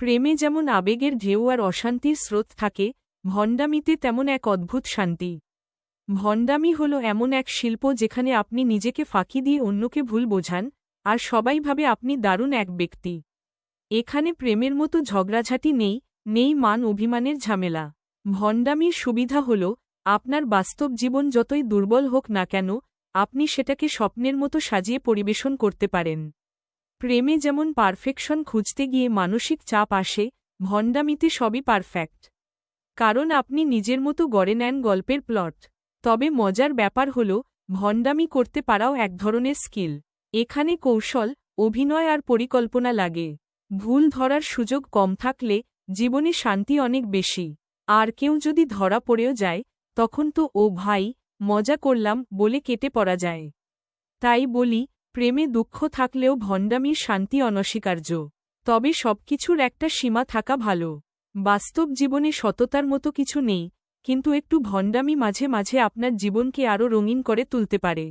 প্রেমে যেমন আবেগের ঢেউ আর অশান্তির স্রোত থাকে, ভণ্ডামিতে তেমন এক অদ্ভুত শান্তি। ভণ্ডামি হল এমন এক শিল্প যেখানে আপনি নিজেকে ফাঁকি দিয়ে অন্যকে ভুল বোঝান, আর সবাই ভাবে আপনি দারুণ এক ব্যক্তি। এখানে প্রেমের মতো ঝগড়াঝাটি নেই নেই মান অভিমানের ঝামেলা। ভণ্ডামির সুবিধা হল, আপনার বাস্তব জীবন যতই দুর্বল হোক না কেন, আপনি সেটাকে স্বপ্নের মতো সাজিয়ে পরিবেশন করতে পারেন। প্রেমে যেমন পারফেকশন খুঁজতে গিয়ে মানসিক চাপ আসে, ভণ্ডামিতে সবই পারফেক্ট। কারণ আপনি নিজের মতো গড়ে নেন গল্পের প্লট। তবে মজার ব্যাপার হল, ভণ্ডামি করতে পারাও এক ধরনের স্কিল। এখানে কৌশল, অভিনয় আর পরিকল্পনা লাগে। ভুল ধরার সুযোগ কম থাকলে, জীবনে শান্তি অনেক বেশি। আর কেউ যদি ধরা পড়েও যায়, তখন তো, ও ভাই, মজা করলাম বলে কেটে পড়া যায়। তাই বলি প্রেমে দুঃখ থাকলেও ভণ্ডামির শান্তি অনস্বীকার্য। তবে সবকিছুর একটা সীমা থাকা ভালো। বাস্তব জীবনে সততার মতো কিছু নেই, কিন্তু একটু ভণ্ডামি মাঝে মাঝে আপনার জীবনকে আরও রঙিন করে তুলতে পারে।